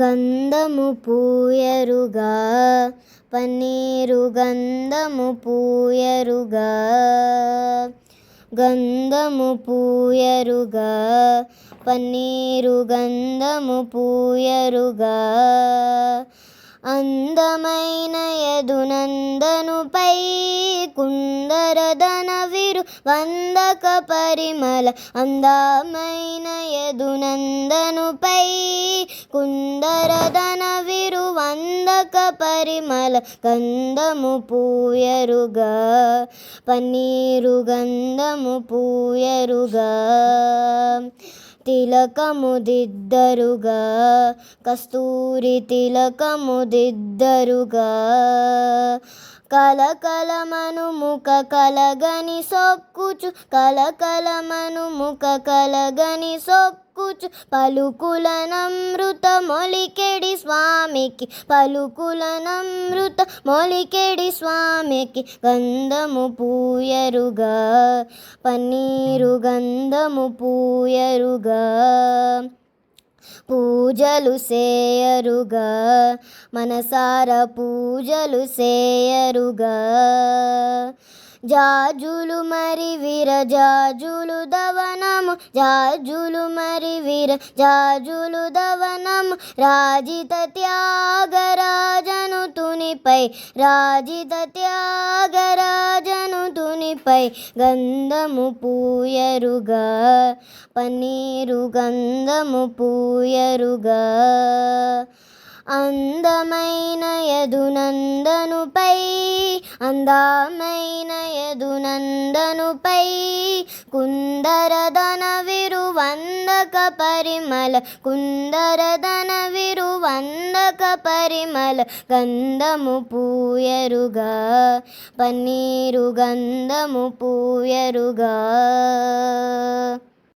గంధము పూయరుగా పన్నీరు గంధము పూయరుగా గంధము పూయరుగా పన్నీరు గంధము పూయరుగా. అందమైన యదునందనుపై కుందరదన విరు వందక పరిమళ అందమైన యదునందనుపై కుందరదన విరు వందక పరిమళ గంధము పూయరుగా పన్నీరు గంధము పూయరుగా తిలకము దిద్దరుగా కస్తూరి తిలకము దిద్దరుగా కలకలమను ముఖ కలగని సొక్కుచు కలకలమను ముఖ కలగని సొక్కుచు పలుకులనమృత మొలికెడి స్వామికి పలుకులనమృత మొలికెడి స్వామికి గంధము పూయరుగా పన్నీరు గంధము పూయరుగా. పూజలు సేయరుగా. మనసార పూజలు సేయరుగా. జాజులు మరి వీర జాజులు దవనము. జాజులు మరి వీర జాజులు దవనము. రాజిత త్యాగరాజను భూమిపై రాజిత త్యాగరాజను తునిపై గంధము పూయరుగా పన్నీరు గంధము పూయరుగా. అందమైన యదునందనుపై అందమైన యదునందనుపై కుందరదనవి వందక పరిమళ కుందరదన విరు వందక పరిమళ గంధము పూయరుగా పన్నీరు గంధము పూయరుగా.